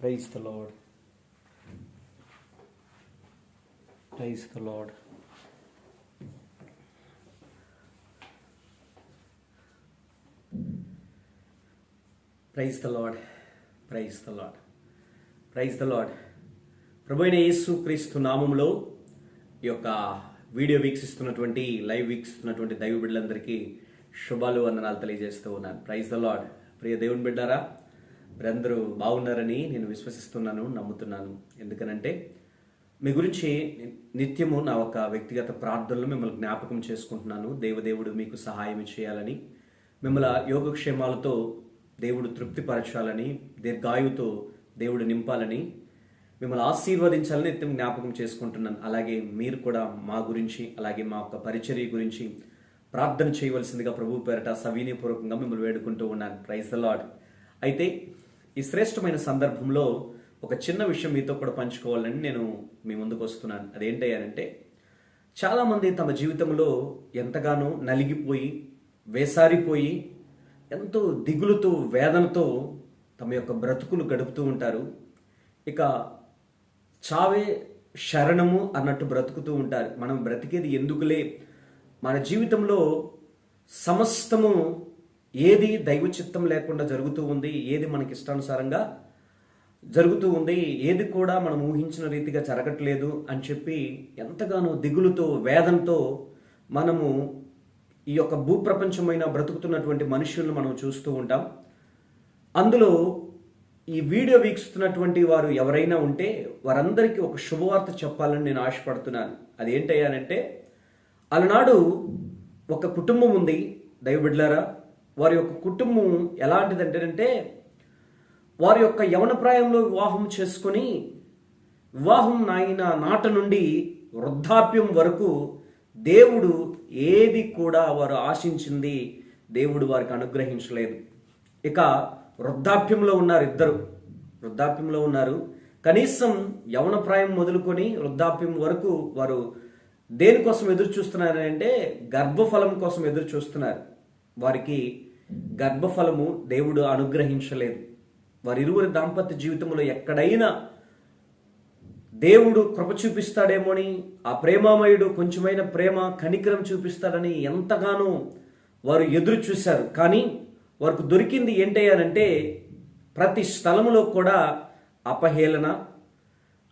Praise the lord praise the lord praise the lord praise the lord praise the lord ప్రభు అయిన యేసు క్రీస్తు నామంలో ఈ యొక్క వీడియో వీక్షిస్తున్నటువంటి లైవ్ వీక్షిస్తున్నటువంటి దైవ బిడ్డలందరికీ శుభాలు వందనాలు తెలియజేస్తూ ఉన్నాను. ప్రైజ్ ద లాడ్ ప్రియ దేవుని బిడ్డారా మీరందరూ బాగున్నారని నేను విశ్వసిస్తున్నాను నమ్ముతున్నాను. ఎందుకనంటే మీ గురించి నిత్యము నా ఒక వ్యక్తిగత ప్రార్థనలు మిమ్మల్ని జ్ఞాపకం చేసుకుంటున్నాను. దేవదేవుడు మీకు సహాయం చేయాలని మిమ్మల్ని యోగక్షేమాలతో దేవుడు తృప్తిపరచాలని దీర్ఘాయువుతో దేవుడు నింపాలని మిమ్మల్ని ఆశీర్వదించాలని నిత్యం జ్ఞాపకం చేసుకుంటున్నాను. అలాగే మీరు కూడా మా గురించి అలాగే మా యొక్క పరిచర్య గురించి ప్రార్థన చేయవలసిందిగా ప్రభు పేరట సవినీపూర్వకంగా మిమ్మల్ని వేడుకుంటూ ఉన్నాను. ప్రైజ్ ద లాడ్ అయితే ఈ శ్రేష్టమైన సందర్భంలో ఒక చిన్న విషయం మీతో కూడా పంచుకోవాలని నేను మీ ముందుకు వస్తున్నాను. అదేంటయ్యానంటే చాలామంది తమ జీవితంలో ఎంతగానో నలిగిపోయి వేసారిపోయి ఎంతో దిగులుతో వేదనతో తమ యొక్క బ్రతుకులు గడుపుతూ ఉంటారు. ఇక చావే శరణము అన్నట్టు బ్రతుకుతూ ఉంటారు. మనం బ్రతికేది ఎందుకులే? మన జీవితంలో సమస్తము ఏది దైవ చిత్తం లేకుండా జరుగుతూ ఉంది ఏది మనకి ఇష్టానుసారంగా జరుగుతూ ఉంది ఏది కూడా మనం ఊహించిన రీతిగా జరగట్లేదు అని చెప్పి ఎంతగానో దిగులుతో వేదంతో మనము ఈ యొక్క భూప్రపంచమైన బ్రతుకుతున్నటువంటి మనుషులను మనం చూస్తూ ఉంటాం. అందులో ఈ వీడియో వీక్షిస్తున్నటువంటి వారు ఎవరైనా ఉంటే వారందరికీ ఒక శుభవార్త చెప్పాలని నేను ఆశపడుతున్నాను. అది ఏంటయ్యానంటే అలనాడు ఒక కుటుంబం ఉంది దైవబిడ్లారా? వారి యొక్క కుటుంబం ఎలాంటిదంటేనంటే వారి యొక్క యవన ప్రాయంలో వివాహం చేసుకొని వివాహం నాయన నాట నుండి వృద్ధాప్యం వరకు దేవుడు ఏది కూడా వారు ఆశించింది దేవుడు వారికి అనుగ్రహించలేదు. ఇక వృద్ధాప్యంలో ఉన్నారు ఇద్దరు. వృద్ధాప్యంలో ఉన్నారు. కనీసం యవన ప్రాయం మొదలుకొని వృద్ధాప్యం వరకు వారు దేనికోసం ఎదురు చూస్తున్నారంటే గర్భఫలం కోసం ఎదురు చూస్తున్నారు వారికి గర్భఫలము దేవుడు అనుగ్రహించలేదు. వారిరువురి దాంపత్య జీవితంలో ఎక్కడైనా దేవుడు కృప చూపిస్తాడేమోని ఆ ప్రేమామయుడు కొంచెమైన ప్రేమ కనికరం చూపిస్తాడని ఎంతగానో వారు ఎదురు చూశారు. కానీ వారికి దొరికింది ఏంటయ్యానంటే ప్రతి స్థలములో కూడా అపహేళన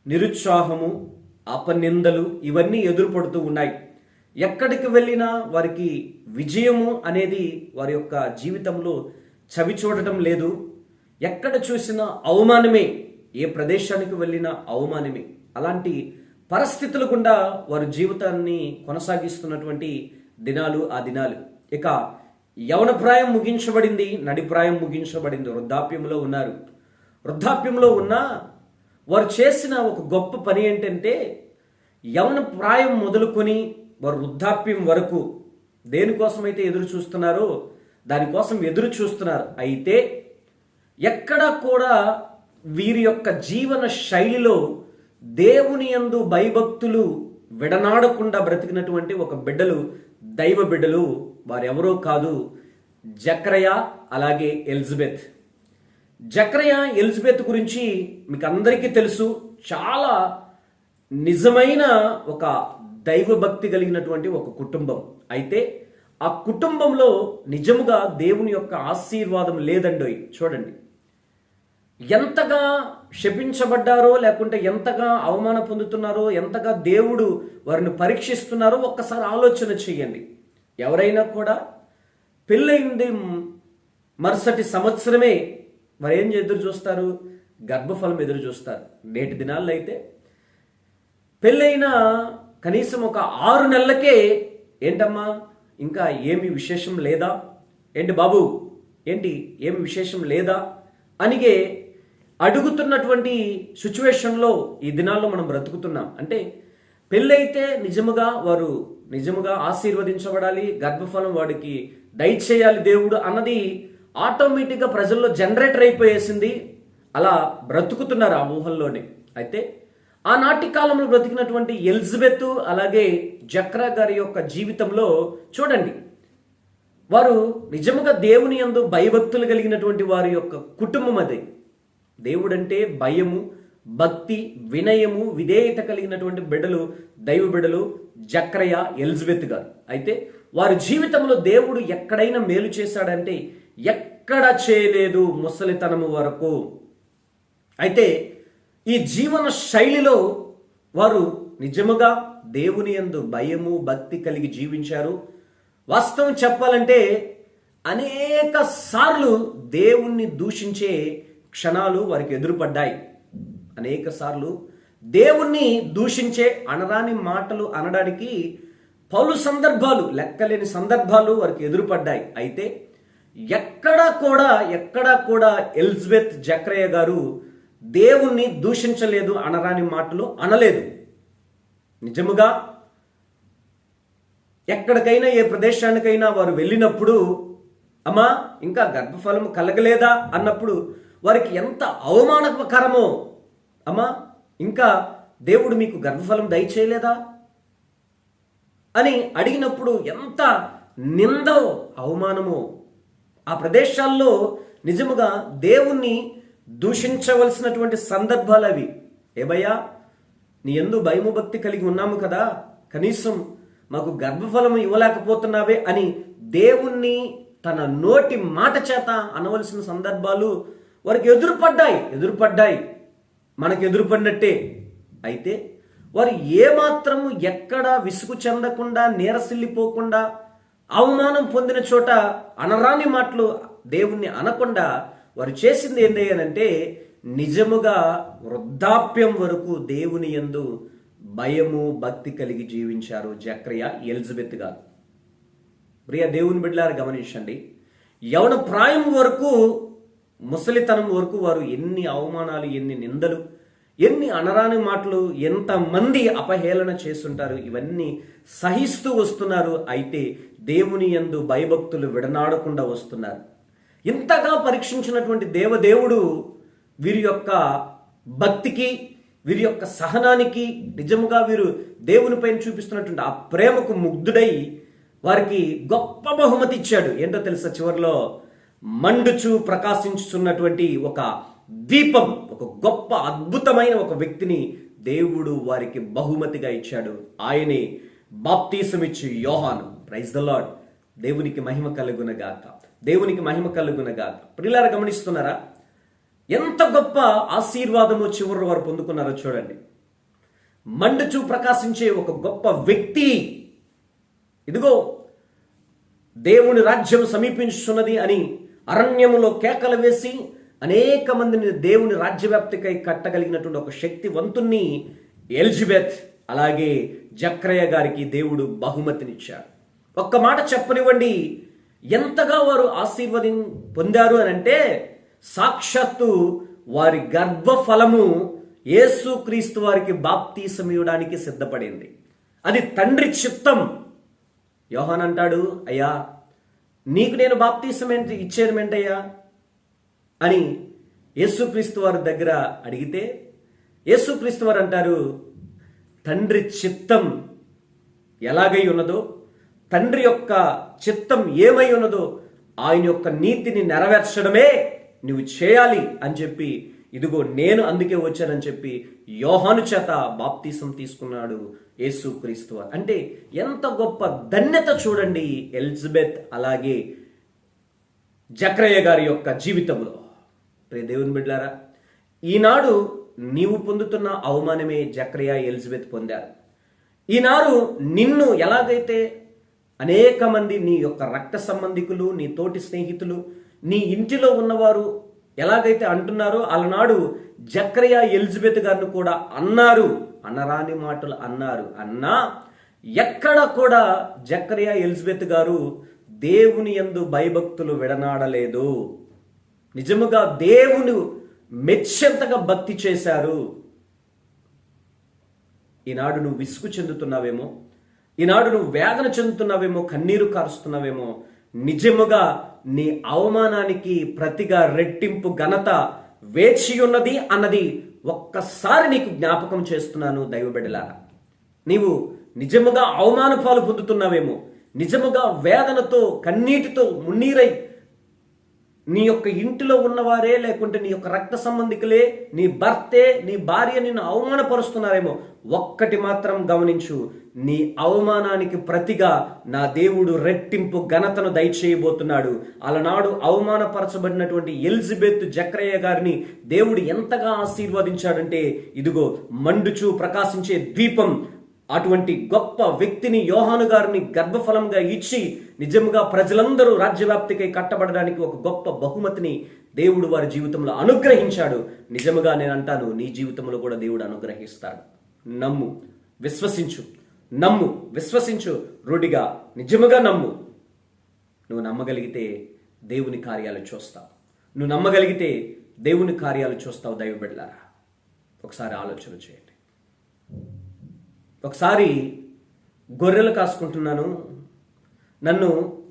నిరుత్సాహము అపనిందలు ఇవన్నీ ఎదురుపడుతూ ఉన్నాయి. ఎక్కడికి వెళ్ళినా వారికి విజయము అనేది వారి యొక్క జీవితంలో చవి చూడటం లేదు. ఎక్కడ చూసినా అవమానమే ఏ ప్రదేశానికి వెళ్ళినా అవమానమే. అలాంటి పరిస్థితులు గుండా వారి జీవితాన్ని కొనసాగిస్తున్నటువంటి దినాలు ఆ దినాలు. ఇక యవన ప్రాయం ముగించబడింది నడిప్రాయం ముగించబడింది. వృద్ధాప్యంలో ఉన్నారు. వృద్ధాప్యంలో ఉన్న వారు చేసిన ఒక గొప్ప పని ఏంటంటే యవన ప్రాయం మొదలుకొని వారు వృద్ధాప్యం వరకు దేనికోసమైతే ఎదురు చూస్తున్నారో దానికోసం ఎదురు చూస్తున్నారు. అయితే ఎక్కడ కూడా వీరి యొక్క జీవన శైలిలో దేవుని యందు భయభక్తులు విడనాడకుండా బ్రతికినటువంటి ఒక బిడ్డలు దైవ బిడ్డలు వారెవరో కాదు జక్రయ అలాగే ఎలిజబెత్. జక్రయ ఎలిజబెత్ గురించి మీకు అందరికీ తెలుసు చాలా నిజమైన ఒక దైవ భక్తి కలిగినటువంటి ఒక కుటుంబం. అయితే ఆ కుటుంబంలో నిజముగా దేవుని యొక్క ఆశీర్వాదం లేదండోయ్. చూడండి. ఎంతగా శపించబడ్డారో లేకుంటే ఎంతగా అవమాన పొందుతున్నారో ఎంతగా దేవుడు వారిని పరీక్షిస్తున్నారో ఒక్కసారి ఆలోచన చేయండి. ఎవరైనా కూడా పెళ్ళయింది మరుసటి సంవత్సరమే మరి ఏం ఎదురు చూస్తారు? గర్భఫలం ఎదురు చూస్తారు. నేటి దినాల్లో అయితే పెళ్ళైన కనీసం ఒక ఆరు నెలలకే ఏంటమ్మా ఇంకా ఏమి విశేషం లేదా? ఏంటి బాబు ఏంటి ఏమి విశేషం లేదా? అనిగే అడుగుతున్నటువంటి సిచ్యువేషన్లో ఈ దినాల్లో మనం బ్రతుకుతున్నాం. అంటే పెళ్ళైతే నిజముగా వారు నిజముగా ఆశీర్వదించబడాలి గర్భఫలం వాడికి దయచేయాలి దేవుడు అన్నది ఆటోమేటిక్గా ప్రజల్లో జనరేటర్ అయిపోయేసింది. అలా బ్రతుకుతున్నారు ఆ ఊహల్లోనే. అయితే ఆనాటి కాలంలో బ్రతికినటువంటి ఎలిజబెత్ అలాగే జక్రా గారి యొక్క జీవితంలో చూడండి. వారు నిజముగా దేవుని యందు భయభక్తులు కలిగినటువంటి వారి యొక్క కుటుంబం అదే. దేవుడంటే భయము భక్తి వినయము విధేయత కలిగినటువంటి బిడ్డలు దైవ బిడ్డలు జక్రయ ఎలిజబెత్ గారు. అయితే వారి జీవితంలో దేవుడు ఎక్కడైనా మేలు చేశాడంటే ఎక్కడ చేయలేదు ముసలితనము వరకు. అయితే ఈ జీవన శైలిలో వారు నిజముగా దేవుని యందు భయము భక్తి కలిగి జీవించారు. వాస్తవం చెప్పాలంటే అనేక సార్లు దేవుణ్ణి దూషించే క్షణాలు వారికి ఎదురుపడ్డాయి. అనేక సార్లు దేవుణ్ణి దూషించే అనరాని మాటలు అనడానికి పలు సందర్భాలు లెక్కలేని సందర్భాలు వారికి ఎదురుపడ్డాయి. అయితే ఎక్కడా కూడా ఎక్కడా కూడా ఎలిజబెత్ జక్రయ్య గారు దేవుణ్ణి దూషించలేదు అనరాని మాటలు అనలేదు. నిజముగా ఎక్కడికైనా ఏ ప్రదేశానికైనా వారు వెళ్ళినప్పుడు అమ్మా ఇంకా గర్భఫలం కలగలేదా అన్నప్పుడు వారికి ఎంత అవమానకరమో అమ్మా ఇంకా దేవుడు మీకు గర్భఫలం దయచేయలేదా అని అడిగినప్పుడు ఎంత నిందో అవమానమో. ఆ ప్రదేశాల్లో నిజముగా దేవుణ్ణి దూషించవలసినటువంటి సందర్భాలు అవి ఏబయ్యా నీ ఎందు భయము భక్తి కలిగి ఉన్నాము కదా. కనీసం మాకు గర్భఫలం ఇవ్వలేకపోతున్నావే అని దేవుణ్ణి తన నోటి మాట చేత అనవలసిన సందర్భాలు వారికి ఎదురుపడ్డాయి. ఎదురుపడ్డాయి. మనకు ఎదురుపడినట్టే. అయితే వారు ఏమాత్రము ఎక్కడ విసుగు చెందకుండా నీరసిల్లిపోకుండా అవమానం పొందిన చోట అనరాని మాటలు దేవుణ్ణి అనకుండా వారు చేసింది ఏంటి అంటే నిజముగా వృద్ధాప్యం వరకు దేవుని యందు భయము భక్తి కలిగి జీవించారు జక్రియ ఎలిజబెత్ గారు. ప్రియ దేవుని బిడ్డలారు గమనించండి. యవన ప్రాయం వరకు ముసలితనం వరకు వారు ఎన్ని అవమానాలు ఎన్ని నిందలు ఎన్ని అనరాని మాటలు ఎంతమంది అపహేళన చేస్తుంటారు ఇవన్నీ సహిస్తూ వస్తున్నారు. అయితే దేవుని యందు భయభక్తులు విడనాడకుండా వస్తున్నారు. ఇంతగా పరీక్షించినటువంటి దేవదేవుడు వీరి యొక్క భక్తికి వీరి యొక్క సహనానికి నిజముగా వీరు దేవునిపైన చూపిస్తున్నటువంటి ఆ ప్రేమకు ముగ్ధుడై వారికి గొప్ప బహుమతి ఇచ్చాడు. ఏంటో తెలుసా? చివరిలో మండుచు ప్రకాశించుతున్నటువంటి ఒక దీపం ఒక గొప్ప అద్భుతమైన ఒక వ్యక్తిని దేవుడు వారికి బహుమతిగా ఇచ్చాడు. ఆయనే బాప్తీసం యోహాను. ప్రైజ్ ద లాడ్ దేవునికి మహిమ కలుగునగాక. దేవునికి మహిమ కలుగునగా ప్రిల్లారా గమనిస్తున్నారా? ఎంత గొప్ప ఆశీర్వాదము చివరి వారు పొందుకున్నారో చూడండి. మండుచూ ప్రకాశించే ఒక గొప్ప వ్యక్తి. ఇదిగో దేవుని రాజ్యం సమీపించున్నది అని అరణ్యములో కేకలు వేసి అనేక మందిని దేవుని రాజ్యవ్యాప్తికై కట్టగలిగినటువంటి ఒక శక్తివంతుణ్ణి ఎలిజబెత్ అలాగే జక్రయ్య గారికి దేవుడు బహుమతినిచ్చాడు. ఒక్క మాట చెప్పనివ్వండి. ఎంతగా వారు ఆశీర్వదిం పొందారు అని అంటే సాక్షాత్తు వారి గర్భఫలము యేసు క్రీస్తు వారికి బాప్తీసం ఇవ్వడానికి సిద్ధపడింది. అది తండ్రి చిత్తం. యోహాన్ అంటాడు అయ్యా నీకు నేను బాప్తీసం ఏంటి ఇచ్చేది ఏంటయ్యా? అని యేసుక్రీస్తు వారి దగ్గర అడిగితే యేసుక్రీస్తు వారు అంటారు తండ్రి చిత్తం ఎలాగై ఉన్నదో తండ్రి యొక్క చిత్తం ఏమై ఉన్నదో ఆయన యొక్క నీతిని నెరవేర్చడమే నువ్వు చేయాలి అని చెప్పి ఇదిగో నేను అందుకే వచ్చానని చెప్పి యోహాను చేత బాప్తీసం తీసుకున్నాడు యేసు క్రీస్తు. అంటే ఎంత గొప్ప ధన్యత చూడండి ఎలిజబెత్ అలాగే జక్రయ్య గారి యొక్క జీవితంలో. ప్రే దేవుని బిడ్డారా ఈనాడు నీవు పొందుతున్న అవమానమే జక్రయ్య ఎలిజబెత్ పొందారు. ఈనాడు నిన్ను ఎలాగైతే అనేక మంది నీ యొక్క రక్త సంబంధికులు నీ తోటి స్నేహితులు నీ ఇంటిలో ఉన్నవారు ఎలాగైతే అంటున్నారో అలనాడు జక్రయా ఎలిజబెత్ గారిని కూడా అన్నారు. అనరాని మాటలు అన్నారు. అన్నా ఎక్కడ కూడా జక్రయా ఎలిజబెత్ గారు దేవుని యందు భయభక్తులు విడనాడలేదు. నిజముగా దేవుని మెచ్చెంతగా భక్తి చేశారు. ఈనాడు నువ్వు విసుగు చెందుతున్నావేమో? ఈనాడు నువ్వు వేదన చెందుతున్నావేమో కన్నీరు కారుస్తున్నావేమో నిజముగా నీ అవమానానికి ప్రతిగా రెట్టింపు ఘనత వేచి ఉన్నది అన్నది ఒక్కసారి నీకు జ్ఞాపకం చేస్తున్నాను దైవబిడలారా నీవు నిజముగా అవమాన పాలు పొందుతున్నావేమో నిజముగా వేదనతో కన్నీటితో మున్నీరై నీ యొక్క ఇంటిలో ఉన్నవారే లేకుంటే నీ యొక్క రక్త సంబంధికులే నీ భర్తే నీ భార్య నిన్ను అవమానపరుస్తున్నారేమో ఒక్కటి మాత్రం గమనించు నీ అవమానానికి ప్రతిగా నా దేవుడు రెట్టింపు ఘనతను దయచేయబోతున్నాడు. అలనాడు అవమానపరచబడినటువంటి ఎలిజబెత్ జక్రయ్య గారిని దేవుడు ఎంతగా ఆశీర్వదించాడంటే ఇదిగో మండుచు ప్రకాశించే ద్వీపం అటువంటి గొప్ప వ్యక్తిని యోహాను గారిని గర్భఫలంగా ఇచ్చి నిజంగా ప్రజలందరూ రాజ్యవ్యాప్తికై కట్టబడడానికి ఒక గొప్ప బహుమతిని దేవుడు వారి జీవితంలో అనుగ్రహించాడు. నిజముగా నేను అంటాను నీ జీవితంలో కూడా దేవుడు అనుగ్రహిస్తాడు. నమ్ము విశ్వసించు. నమ్ము విశ్వసించు రూఢిగా నిజముగా నమ్ము. నువ్వు నమ్మగలిగితే దేవుని కార్యాలు చూస్తావు. నువ్వు నమ్మగలిగితే దేవుని కార్యాలు చూస్తావు దైవబిడ్లారా ఒకసారి ఆలోచన చేయండి. ఒకసారి గొర్రెలు కాసుకుంటున్నాను. నన్ను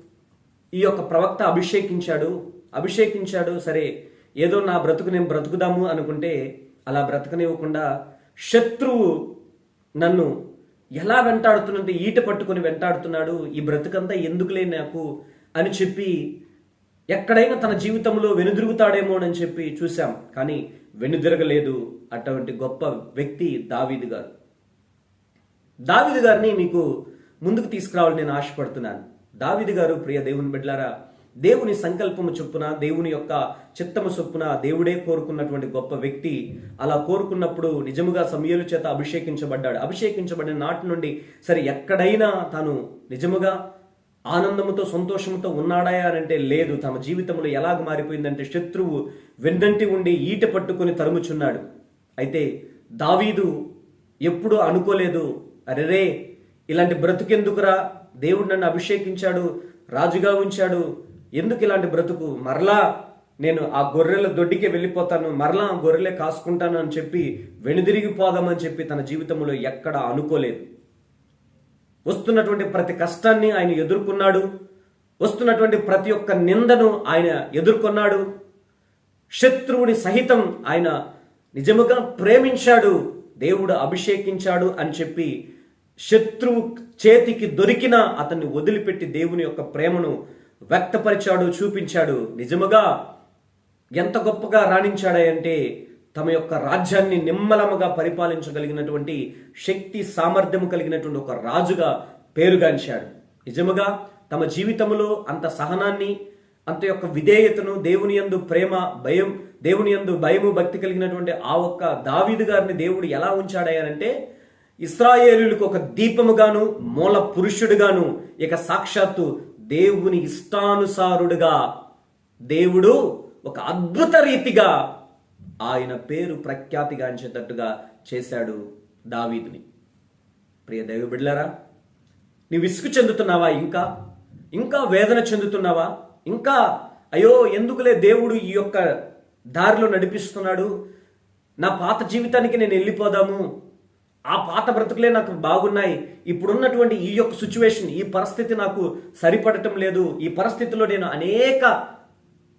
ఈ యొక్క ప్రవక్త అభిషేకించాడు. అభిషేకించాడు సరే ఏదో నా బ్రతుకు నేను బ్రతుకుదాము అనుకుంటే అలా బ్రతకనివ్వకుండా శత్రువు నన్ను ఎలా వెంటాడుతున్నంటే ఈట పట్టుకొని వెంటాడుతున్నాడు? ఈ బ్రతుకంతా ఎందుకులే నాకు? అని చెప్పి ఎక్కడైనా తన జీవితంలో వెనుదిరుగుతాడేమో అని చెప్పి చూశాం. కానీ వెనుదిరగలేదు అటువంటి గొప్ప వ్యక్తి దావీదు గారు. దావీదు గారిని మీకు ముందుకు తీసుకురావాలని నేను ఆశపడుతున్నాను. దావీదు గారు ప్రియ దేవుని బిడ్డలారా దేవుని సంకల్పము చొప్పున దేవుని యొక్క చిత్తము చొప్పున దేవుడే కోరుకున్నటువంటి గొప్ప వ్యక్తి అలా కోరుకున్నప్పుడు నిజముగా సమయలు చేత అభిషేకించబడ్డాడు. అభిషేకించబడిన నాటి నుండి సరే ఎక్కడైనా తాను నిజముగా ఆనందముతో సంతోషంతో ఉన్నాడా అంటే లేదు. తమ జీవితంలో ఎలాగ మారిపోయిందంటే శత్రువు వెన్నంటి ఉండి ఈట పట్టుకొని తరుముచున్నాడు. అయితే దావీదు ఎప్పుడూ అనుకోలేదు అరెరే ఇలాంటి బ్రతుకెందుకురా? దేవుడు నన్ను అభిషేకించాడు రాజుగా ఉంచాడు ఎందుకు ఇలాంటి బ్రతుకు? మరలా నేను ఆ గొర్రెల దొడ్డికే వెళ్ళిపోతాను మరలా ఆ గొర్రెలే కాసుకుంటాను అని చెప్పి వెనుదిరిగిపోదామని చెప్పి తన జీవితంలో ఎక్కడ అనుకోలేదు. వస్తున్నటువంటి ప్రతి కష్టాన్ని ఆయన ఎదుర్కొన్నాడు. వస్తున్నటువంటి ప్రతి ఒక్క నిందను ఆయన ఎదుర్కొన్నాడు. శత్రువుని సహితం ఆయన నిజముగా ప్రేమించాడు. దేవుడు అభిషేకించాడు అని చెప్పి శత్రువు చేతికి దొరికిన అతన్ని వదిలిపెట్టి దేవుని యొక్క ప్రేమను వ్యక్తపరిచాడు చూపించాడు. నిజముగా ఎంత గొప్పగా రాణించాడంటే తమ యొక్క రాజ్యాన్ని నిమ్మలముగా పరిపాలించగలిగినటువంటి శక్తి సామర్థ్యము కలిగినటువంటి ఒక రాజుగా పేరుగాంచాడు. నిజముగా తమ జీవితంలో అంత సహనాన్ని అంత యొక్క విధేయతను దేవుని యందు ప్రేమ భయం దేవుని యందు భయము భక్తి కలిగినటువంటి ఆ ఒక్క దావీదు గారిని దేవుడు ఎలా ఉంచాడయ్యానంటే ఇస్రాయేలులకు ఒక దీపముగాను మూల పురుషుడుగాను ఇక సాక్షాత్తు దేవుని ఇష్టానుసారుడుగా. దేవుడు ఒక అద్భుత రీతిగా ఆయన పేరు ప్రఖ్యాతిగాంచేటట్టుగా చేశాడు దావీదుని. ప్రియ దైవ బిడ్డలారా నీ విసుగు చెందుతున్నావా ఇంకా? ఇంకా వేదన చెందుతున్నావా? ఇంకా అయ్యో ఎందుకులే దేవుడు ఈ యొక్క దారిలో నడిపిస్తున్నాడు? నా పాత జీవితానికి నేను వెళ్ళిపోదాము. ఆ పాత బ్రతుకులే నాకు బాగున్నాయి. ఇప్పుడున్నటువంటి ఈ యొక్క సిచ్యువేషన్ ఈ పరిస్థితి నాకు సరిపడటం లేదు. ఈ పరిస్థితిలో నేను అనేక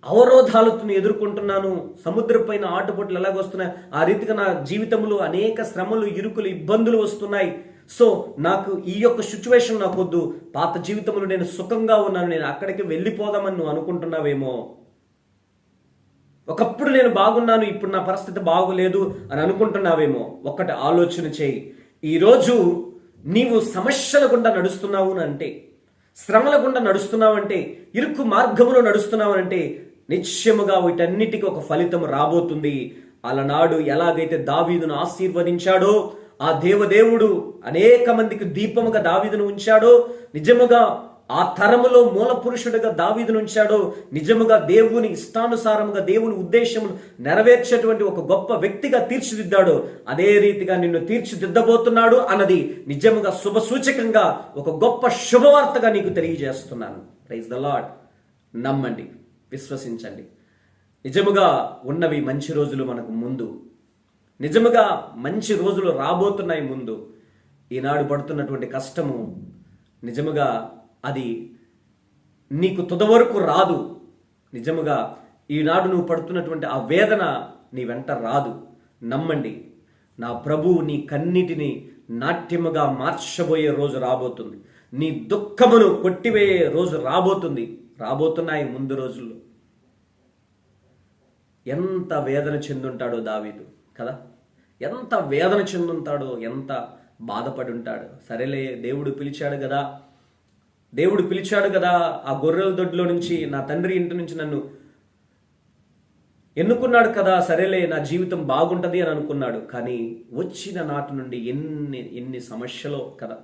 అవరోధాలను ఎదుర్కొంటున్నాను. సముద్రం పైన ఆటుపోట్లు ఎలాగొస్తున్నాయి? ఆ రీతిగా నా జీవితంలో అనేక శ్రమలు ఇరుకులు ఇబ్బందులు వస్తున్నాయి. సో నాకు ఈ యొక్క సిచ్యువేషన్ నాకొద్దు పాత జీవితంలో నేను సుఖంగా ఉన్నాను. నేను అక్కడికి వెళ్ళిపోదామని నువ్వు అనుకుంటున్నావేమో? ఒకప్పుడు నేను బాగున్నాను ఇప్పుడు నా పరిస్థితి బాగులేదు అని అనుకుంటున్నావేమో ఒక్కటి ఆలోచన చేయి. ఈరోజు నీవు సమస్యల గుండా నడుస్తున్నావు అంటే శ్రమల గుండా నడుస్తున్నావంటే ఇరుకు మార్గములో నడుస్తున్నావనంటే నిశ్చయముగా వీటన్నిటికీ ఒక ఫలితం రాబోతుంది. అలనాడు ఎలాగైతే దావీదును ఆశీర్వదించాడో ఆ దేవదేవుడు అనేక మందికి దీపముగా దావీదును ఉంచాడో నిజముగా ఆ తరములో మూల పురుషుడిగా దావీదును ఉంచాడో నిజముగా దేవుని ఇష్టానుసారముగా దేవుని ఉద్దేశమును నెరవేర్చేటువంటి ఒక గొప్ప వ్యక్తిగా తీర్చిదిద్దాడు అదే రీతిగా నిన్ను తీర్చిదిద్దబోతున్నాడు అన్నది నిజముగా శుభ సూచకంగా ఒక గొప్ప శుభవార్తగా నీకు తెలియజేస్తున్నాను. ప్రైజ్ ద లాడ్ నమ్మండి విశ్వసించండి. నిజముగా ఉన్నవి మంచి రోజులు మనకు ముందు. నిజముగా మంచి రోజులు రాబోతున్నాయి ముందు. ఈనాడు పడుతున్నటువంటి కష్టము నిజముగా అది నీకు తుదవరకు రాదు. నిజముగా ఈనాడు నువ్వు పడుతున్నటువంటి ఆ వేదన నీ వెంట రాదు. నమ్మండి నా ప్రభువు నీ కన్నిటిని నాట్యముగా మార్చబోయే రోజు రాబోతుంది. నీ దుఃఖమును కొట్టివేయే రోజు రాబోతుంది. రాబోతున్నాయి ముందు రోజుల్లో. ఎంత వేదన చెందుంటాడో దావీదు కదా? ఎంత వేదన చెందుంటాడో ఎంత బాధపడి ఉంటాడు సరేలే దేవుడు పిలిచాడు కదా. దేవుడు పిలిచాడు కదా ఆ గొర్రెల దొడ్లో నుంచి నా తండ్రి ఇంటి నుంచి నన్ను ఎన్నుకున్నాడు కదా సరేలే నా జీవితం బాగుంటది అని అనుకున్నాడు. కానీ వచ్చిన నాటి నుండి ఎన్ని ఎన్ని సమస్యలో కదా.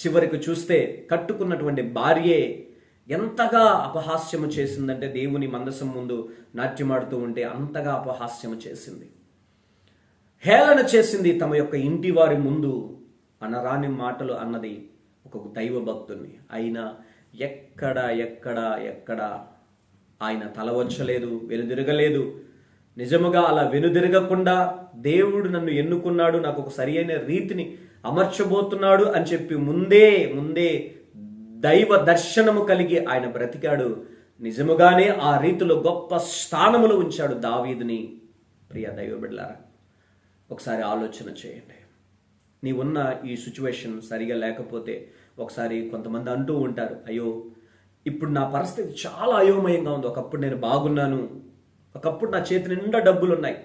చివరికి చూస్తే కట్టుకున్నటువంటి భార్యే ఎంతగా అపహాస్యము చేసిందంటే దేవుని మందసం ముందు నాట్యమాడుతూ ఉంటే అంతగా అపహాస్యము చేసింది. హేళన చేసింది తమ యొక్క ఇంటి వారి ముందు అనరాని మాటలు అన్నది ఒక దైవ భక్తుడిని అయినా ఎక్కడ ఎక్కడ ఎక్కడ ఆయన తల వంచలేదు వెనుదిరగలేదు. నిజముగా అలా వెనుదిరగకుండా దేవుడు నన్ను ఎన్నుకున్నాడు నాకు ఒక సరియైన రీతిని అమర్చబోతున్నాడు అని చెప్పి ముందే ముందే దైవ దర్శనము కలిగి ఆయన బ్రతికాడు. నిజముగానే ఆ రీతిలో గొప్ప స్థానములు ఉంచాడు దావీదుని. ప్రియ దైవ బిడ్డలారా ఒకసారి ఆలోచన చేయండి. నీవున్న ఈ సిచ్యువేషన్ సరిగా లేకపోతే ఒకసారి కొంతమంది అంటూ ఉంటారు అయ్యో ఇప్పుడు నా పరిస్థితి చాలా అయోమయంగా ఉంది. ఒకప్పుడు నేను బాగున్నాను. ఒకప్పుడు నా చేతి నిండా డబ్బులు ఉన్నాయి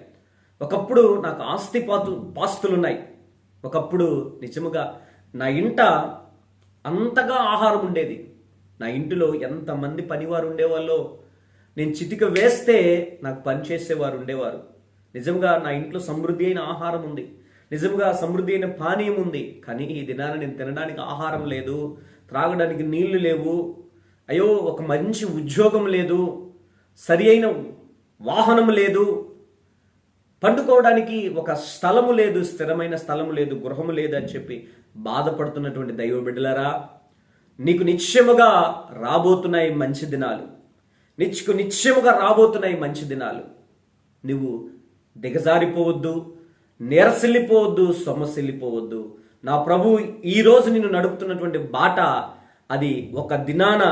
ఒకప్పుడు నాకు ఆస్తి పాతు పాస్తులు ఉన్నాయి ఒకప్పుడు నిజముగా నా ఇంట అంతగా ఆహారం ఉండేది. నా ఇంటిలో ఎంతమంది పనివారు ఉండేవాళ్ళో నేను చిటిక వేస్తే నాకు పనిచేసేవారు ఉండేవారు. నిజంగా నా ఇంట్లో సమృద్ధి అయిన ఆహారం ఉంది. నిజముగా సమృద్ధి అయిన పానీయం ఉంది కానీ ఈ దినాన నేను తినడానికి ఆహారం లేదు త్రాగడానికి నీళ్ళు లేవు. అయ్యో ఒక మంచి ఉద్యోగం లేదు సరి అయిన వాహనం లేదు. పండుకోవడానికి ఒక స్థలము లేదు స్థిరమైన స్థలము లేదు గృహము లేదు అని చెప్పి బాధపడుతున్నటువంటి దైవ బిడ్డలారా నీకు నిశ్చయముగా రాబోతున్నాయి మంచి దినాలు. నిత్యకు నిశ్చయముగా రాబోతున్నాయి మంచి దినాలు. నువ్వు దిగజారిపోవద్దు నేరసిల్లిపోవద్దు సొమ్మసిల్లిపోవద్దు. నా ప్రభు ఈరోజు నిన్ను నడుపుతున్నటువంటి బాట అది ఒక దినాన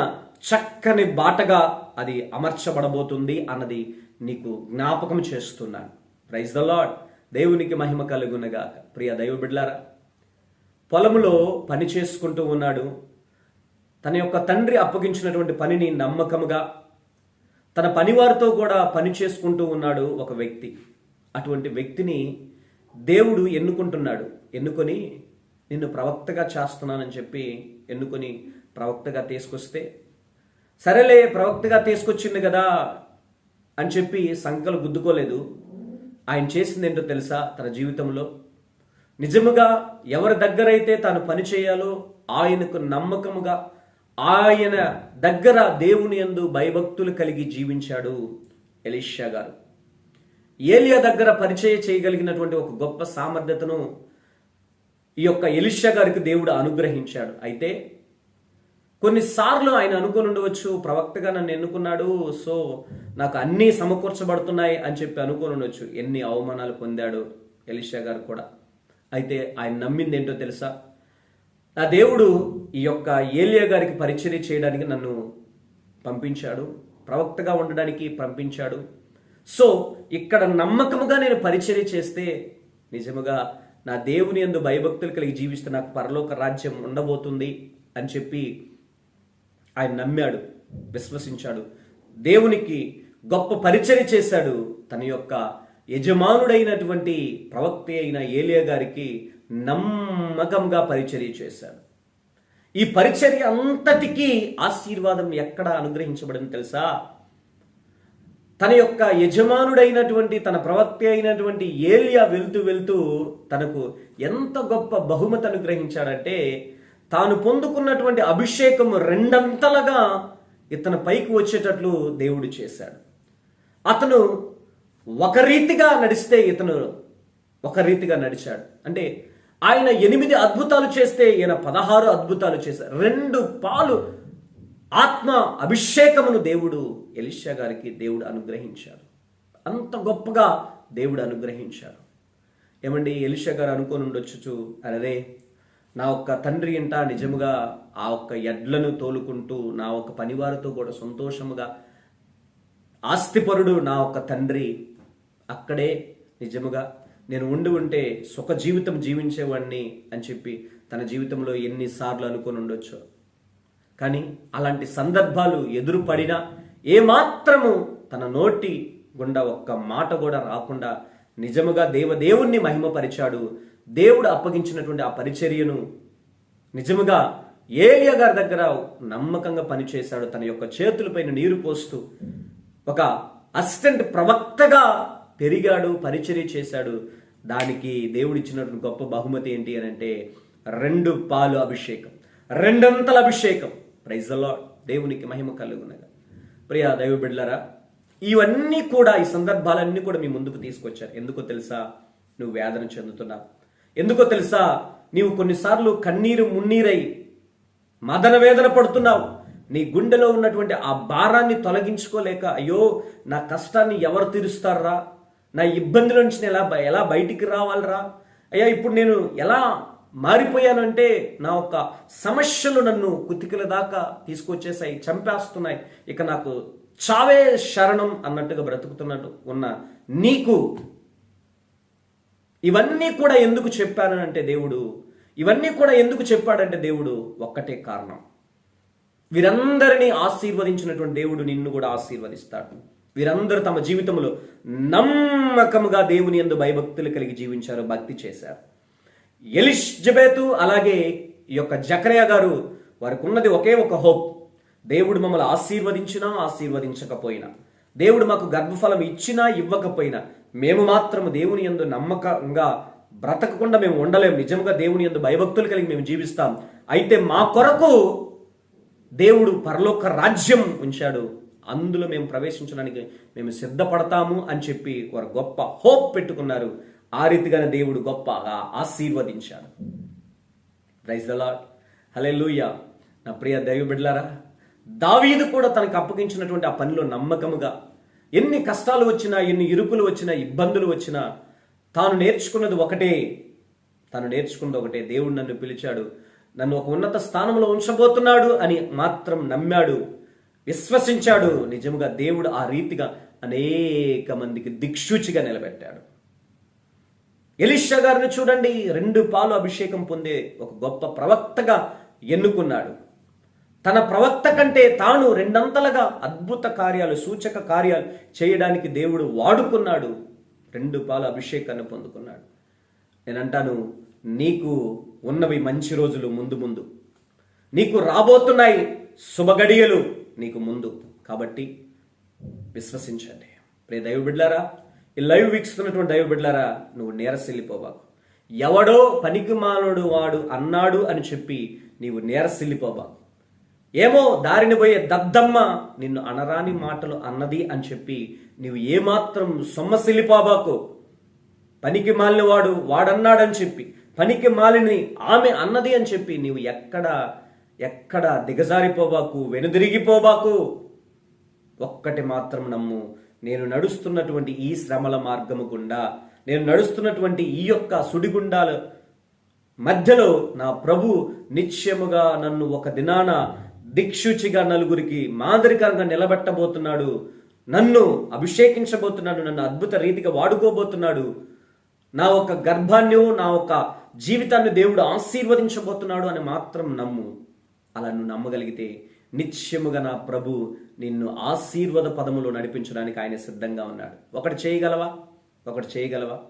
చక్కని బాటగా అది అమర్చబడబోతుంది అన్నది నీకు జ్ఞాపకం చేస్తున్నాను. ప్రైజ్ ద లాడ్ దేవునికి మహిమ కలుగునగా ప్రియ దైవ బిడ్లారా పొలములో పని చేసుకుంటూ ఉన్నాడు. తన యొక్క తండ్రి అప్పగించినటువంటి పనిని నమ్మకముగా తన పనివారితో కూడా పని చేసుకుంటూ ఉన్నాడు ఒక వ్యక్తి. అటువంటి వ్యక్తిని దేవుడు ఎన్నుకుంటున్నాడు. ఎన్నుకొని నిన్ను ప్రవక్తగా చేస్తున్నానని చెప్పి ఎన్నుకొని ప్రవక్తగా తీసుకొస్తే సరేలే ప్రవక్తగా తీసుకొచ్చింది కదా అని చెప్పి సంకలు గుద్దుకోలేదు. ఆయన చేసింది ఏంటో తెలుసా? తన జీవితంలో నిజముగా ఎవరి దగ్గరైతే తాను పని చేయాలో ఆయనకు నమ్మకముగా ఆయన దగ్గర దేవుని యందు భయభక్తులు కలిగి జీవించాడు ఎలిషా గారు. ఏలియా దగ్గర పరిచయం చేయగలిగినటువంటి ఒక గొప్ప సామర్థ్యతను ఈ యొక్క ఎలిషా గారికి దేవుడు అనుగ్రహించాడు. అయితే కొన్నిసార్లు ఆయన అనుకుని ఉండవచ్చు ప్రవక్తగా నన్ను ఎన్నుకున్నాడు సో నాకు అన్నీ సమకూర్చబడుతున్నాయి అని చెప్పి అనుకుని ఉండొచ్చు. ఎన్ని అవమానాలు పొందాడు ఎలిషా గారు కూడా. అయితే ఆయన నమ్మింది ఏంటో తెలుసా? నా దేవుడు ఈ యొక్క ఏలియా గారికి పరిచర్య చేయడానికి నన్ను పంపించాడు ప్రవక్తగా ఉండడానికి పంపించాడు. సో ఇక్కడ నమ్మకముగా నేను పరిచర్య చేస్తే నిజముగా నా దేవుని ఎందు భయభక్తులు కలిగి జీవిస్తే నాకు పరలోక రాజ్యం ఉండబోతుంది అని చెప్పి ఆయన నమ్మాడు విశ్వసించాడు. దేవునికి గొప్ప పరిచర్య చేశాడు తన యొక్క యజమానుడైనటువంటి ప్రవక్త అయిన ఏలియా గారికి నమ్మకంగా పరిచర్య చేశాడు. ఈ పరిచర్య అంతటికీ ఆశీర్వాదం ఎక్కడ అనుగ్రహించబడింది తెలుసా? తన యొక్క యజమానుడైనటువంటి తన ప్రవక్త అయినటువంటి ఏలియా వెళ్తూ వెళ్తూ తనకు ఎంత గొప్ప బహుమతి అనుగ్రహించాడంటే తాను పొందుకున్నటువంటి అభిషేకం రెండంతలుగా ఇతను పైకి వచ్చేటట్లు దేవుడు చేశాడు. అతను ఒక రీతిగా నడిస్తే ఇతను ఒక రీతిగా నడిచాడు. అంటే ఆయన ఎనిమిది అద్భుతాలు చేస్తే ఈయన పదహారు అద్భుతాలు చేశారు రెండు పాలు ఆత్మ అభిషేకమును దేవుడు ఎలిషా గారికి దేవుడు అనుగ్రహించారు. అంత గొప్పగా దేవుడు అనుగ్రహించారు. ఏమండి ఎలిషా గారు అనుకొని ఉండొచ్చు అరే నా ఒక్క తండ్రి ఇంట నిజముగా ఆ ఒక్క ఎడ్లను తోలుకుంటూ నా ఒక్క పనివారితో కూడా సంతోషముగా ఆస్తిపరుడు నా ఒక్క తండ్రి అక్కడే నిజముగా నేను ఉండి ఉంటే సుఖ జీవితం జీవించేవాడిని అని చెప్పి తన జీవితంలో ఎన్నిసార్లు అనుకొని ఉండొచ్చు? కానీ అలాంటి సందర్భాలు ఎదురుపడినా ఏమాత్రము తన నోటి గుండా ఒక్క మాట కూడా రాకుండా నిజముగా దేవదేవుణ్ణి మహిమపరిచాడు. దేవుడు అప్పగించినటువంటి ఆ పరిచర్యను నిజముగా ఏలియా గారి దగ్గర నమ్మకంగా పనిచేశాడు. తన యొక్క చేతులపైన నీరు పోస్తూ ఒక అసిస్టెంట్ ప్రవక్తగా పెరిగాడు పరిచర్య చేశాడు. దానికి దేవుడిచ్చినటువంటి గొప్ప బహుమతి ఏంటి అని అంటే రెండు పాలు అభిషేకం రెండంతల అభిషేకం. ప్రైజల్లో దేవునికి మహిమ కలుగునగా. ప్రియా దైవ బిడ్లరా ఇవన్నీ కూడా ఈ సందర్భాలన్నీ కూడా మీ ముందుకు తీసుకొచ్చారు. ఎందుకో తెలుసా? నువ్వు వేదన చెందుతున్నావు. ఎందుకో తెలుసా? నీవు కొన్నిసార్లు కన్నీరు మున్నీరై మదన వేదన పడుతున్నావు. నీ గుండెలో ఉన్నటువంటి ఆ భారాన్ని తొలగించుకోలేక అయ్యో నా కష్టాన్ని ఎవరు తీరుస్తారా? నా ఇబ్బందుల నుంచి నేను ఎలా ఎలా బయటికి రావాలరా? అయ్యా ఇప్పుడు నేను ఎలా మారిపోయానంటే నా యొక్క సమస్యలు నన్ను కుతికల దాకా తీసుకొచ్చేసాయి చంపేస్తున్నాయి. ఇక నాకు చావే శరణం అన్నట్టుగా బ్రతుకుతున్నట్టు ఉన్న నీకు ఇవన్నీ కూడా ఎందుకు చెప్పానంటే దేవుడు ఇవన్నీ కూడా ఎందుకు చెప్పాడంటే దేవుడు ఒక్కటే కారణం. వీరందరినీ ఆశీర్వదించినటువంటి దేవుడు నిన్ను కూడా ఆశీర్వదిస్తాడు. వీరందరూ తమ జీవితంలో నమ్మకముగా దేవుని యందు భయభక్తులు కలిగి జీవించారు భక్తి చేశారు. ఎలిష్జబేతు అలాగే ఈ యొక్క జకరయ్య గారు వారికి ఉన్నది ఒకే ఒక హోప్. దేవుడు మమ్మల్ని ఆశీర్వదించినా ఆశీర్వదించకపోయినా. దేవుడు మాకు గర్భఫలం ఇచ్చినా ఇవ్వకపోయినా మేము మాత్రం దేవుని యందు నమ్మకంగా బ్రతకకుండా మేము ఉండలేము నిజంగా దేవుని యందు భయభక్తులు కలిగి మేము జీవిస్తాం. అయితే మా కొరకు దేవుడు పరలోక రాజ్యం ఉంచాడు. అందులో మేము ప్రవేశించడానికి మేము సిద్ధపడతాము అని చెప్పి వారు గొప్ప హోప్ పెట్టుకున్నారు. ఆ రీతిగానే దేవుడు గొప్పగా ఆశీర్వదించాడు. ప్రైజ్ ద లాడ్ హలే నా ప్రియ దైవ బిడ్డలారా దావీదు కూడా తనకు అప్పగించినటువంటి ఆ పనిలో నమ్మకముగా ఎన్ని కష్టాలు వచ్చినా ఎన్ని ఇరుకులు వచ్చినా ఇబ్బందులు వచ్చినా తాను నేర్చుకున్నది ఒకటే. తాను నేర్చుకున్నది ఒకటే. దేవుడు నన్ను పిలిచాడు నన్ను ఒక ఉన్నత స్థానంలో ఉంచబోతున్నాడు అని మాత్రం నమ్మాడు విశ్వసించాడు. నిజముగా దేవుడు ఆ రీతిగా అనేక మందికి దిక్సూచిగా నిలబెట్టాడు. ఎలిషా గారిని చూడండి. రెండు పాలు అభిషేకం పొందే ఒక గొప్ప ప్రవక్తగా ఎన్నుకున్నాడు. తన ప్రవక్త కంటే తాను రెండంతలుగా అద్భుత కార్యాలు సూచక కార్యాలు చేయడానికి దేవుడు వాడుకున్నాడు. రెండు పాలు అభిషేకాన్ని పొందుకున్నాడు. నేనంటాను నీకు ఉన్నవి మంచి రోజులు ముందు ముందు. నీకు రాబోతున్నాయి శుభగడియలు నీకు ముందు. కాబట్టి విశ్వసించండి. ప్రే దైవ బిడ్లారా ఈ లైవ్ వీక్షిస్తున్నటువంటి దైవ బిడ్డలారా నువ్వు నేరసిల్లిపోబాకు. ఎవడో పనికిమానుడు వాడు అన్నాడు అని చెప్పి నీవు నేరసిల్లిపోబాకు. ఏమో దారిని పోయే దద్దమ్మ నిన్ను అనరాని మాటలు అన్నది అని చెప్పి నీవు ఏమాత్రం సొమ్మసిల్లిపోబాకు. పనికి మాలిన వాడు వాడన్నాడని చెప్పి పనికి మాలిని ఆమె అన్నది అని చెప్పి నీవు ఎక్కడ ఎక్కడ దిగజారిపోబాకు వెనుదిరిగిపోబాకు. ఒక్కటి మాత్రం నమ్ము నేను నడుస్తున్నటువంటి ఈ శ్రమల మార్గము గుండా నేను నడుస్తున్నటువంటి ఈ యొక్క సుడిగుండాల మధ్యలో నా ప్రభు నిత్యముగా నన్ను ఒక దినాన దిక్షుచిగా నలుగురికి మాదిరికరంగా నిలబెట్టబోతున్నాడు. నన్ను అభిషేకించబోతున్నాడు నన్ను అద్భుత రీతిగా వాడుకోబోతున్నాడు. నా ఒక గర్భాన్ని నా ఒక జీవితాన్ని దేవుడు ఆశీర్వదించబోతున్నాడు అని మాత్రం నమ్ము. అలా నువ్వు నమ్మగలిగితే నిత్యముగా నా ప్రభు నిన్ను ఆశీర్వాద పదములో నడిపించడానికి ఆయన సిద్ధంగా ఉన్నాడు. ఒకటి చేయగలవా? ఒకటి చేయగలవా?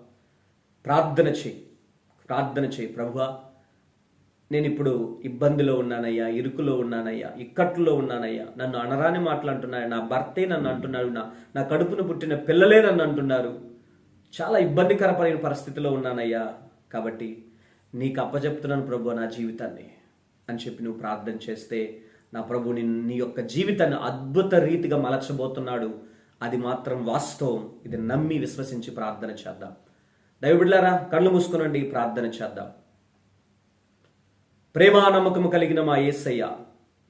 ప్రార్థన చేయి. ప్రార్థన చేయి ప్రభువా. నేను ఇప్పుడు ఇబ్బందిలో ఉన్నానయ్యా ఇరుకులో ఉన్నానయ్యా ఇక్కట్లో ఉన్నానయ్యా. నన్ను అనరాని మాట్లాడుతున్నాడు నా భర్తే నన్ను అంటున్నాడు. నా నా కడుపును పుట్టిన పిల్లలే నన్ను అంటున్నారు. చాలా ఇబ్బందికరమైన పరిస్థితిలో ఉన్నానయ్యా. కాబట్టి నీకు అప్పచెప్తున్నాను ప్రభు నా జీవితాన్ని. అని చెప్పి నువ్వు ప్రార్థన చేస్తే నా ప్రభు నీ యొక్క జీవితాన్ని అద్భుత రీతిగా మలచబోతున్నాడు. అది మాత్రం వాస్తవం. ఇది నమ్మి విశ్వసించి ప్రార్థన చేద్దాం. దైవబిడ్లారా కళ్ళు మూసుకునండి ప్రార్థన చేద్దాం. ప్రేమ నమ్మకము కలిగిన మా యేసయ్య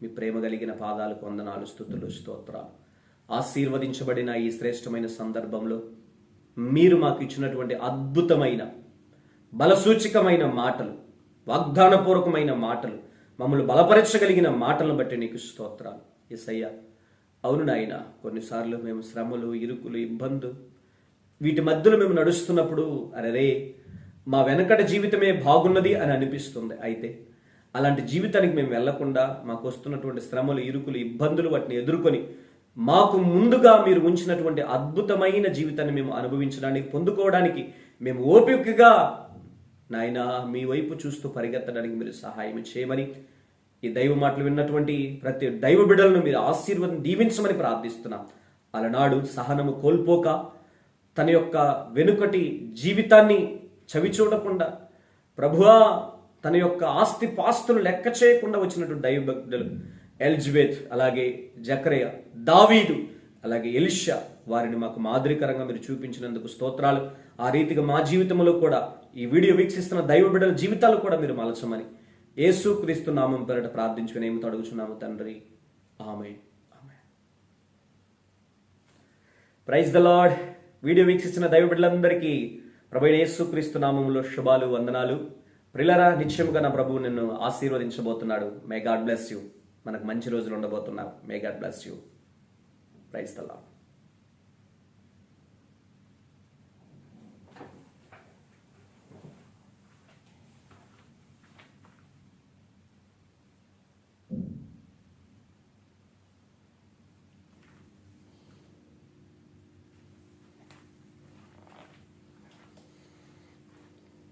మీ ప్రేమ కలిగిన పాదాలకు వందనాలు స్థుతులు స్తోత్రాలు. ఆశీర్వదించబడిన ఈ శ్రేష్టమైన సందర్భంలో మీరు మాకు ఇచ్చినటువంటి అద్భుతమైన బలసూచికమైన మాటలు వాగ్దానపూర్వకమైన మాటలు మమ్మల్ని బలపరచగలిగిన మాటలను బట్టి నీకు స్తోత్రాలు. ఎసయ్య అవును నాయన కొన్నిసార్లు మేము శ్రమలు ఇరుకులు ఇబ్బందులు వీటి మధ్యలో మేము నడుస్తున్నప్పుడు అరే మా వెనకటి జీవితమే బాగున్నది అని అనిపిస్తుంది. అయితే అలాంటి జీవితానికి మేము వెళ్ళకుండా మాకు వస్తున్నటువంటి శ్రమలు ఇరుకులు ఇబ్బందులు వాటిని ఎదుర్కొని మాకు ముందుగా మీరు ఉంచినటువంటి అద్భుతమైన జీవితాన్ని మేము అనుభవించడానికి పొందుకోవడానికి మేము ఓపికగా నాయన మీ వైపు చూస్తూ పరిగెత్తడానికి మీరు సహాయం చేయమని ఈ దైవ మాటలు విన్నటువంటి ప్రతి దైవ బిడ్డలను మీరు ఆశీర్వాదం దీవించమని ప్రార్థిస్తున్నాం. అలనాడు సహనము కోల్పోక తన యొక్క వెనుకటి జీవితాన్ని చవి చూడకుండా ప్రభువా తన యొక్క ఆస్తి పాస్తులు లెక్క చేయకుండా వచ్చినటువంటి దైవ భక్తులు ఎలిజబెత్ అలాగే జక్రయ దావీదు అలాగే ఎలిషా వారిని మాకు మాదిరికరంగా మీరు చూపించినందుకు స్తోత్రాలు. ఆ రీతిగా మా జీవితంలో కూడా ఈ వీడియో వీక్షిస్తున్న దైవ బిడ్డల జీవితాలు కూడా మీరు మలచమని. యేసు క్రీస్తు నామం పేరట ప్రార్థించుకుని ఏమి అడుగుచున్నాము తండ్రి? ఆమె ఆమె ప్రైజ్ ద లార్డ్. వీడియో వీక్షిస్తున్న దైవ బిడ్డలందరికీ ప్రభు యేసు క్రీస్తు నామంలో శుభాలు వందనాలు. ప్రిలరా నిత్యముగా నా ప్రభువు నిన్ను ఆశీర్వదించబోతున్నాడు. మే గాడ్ బ్లెస్ యూ మనకు మంచి రోజులు ఉండబోతున్నావు may God bless you praise the lord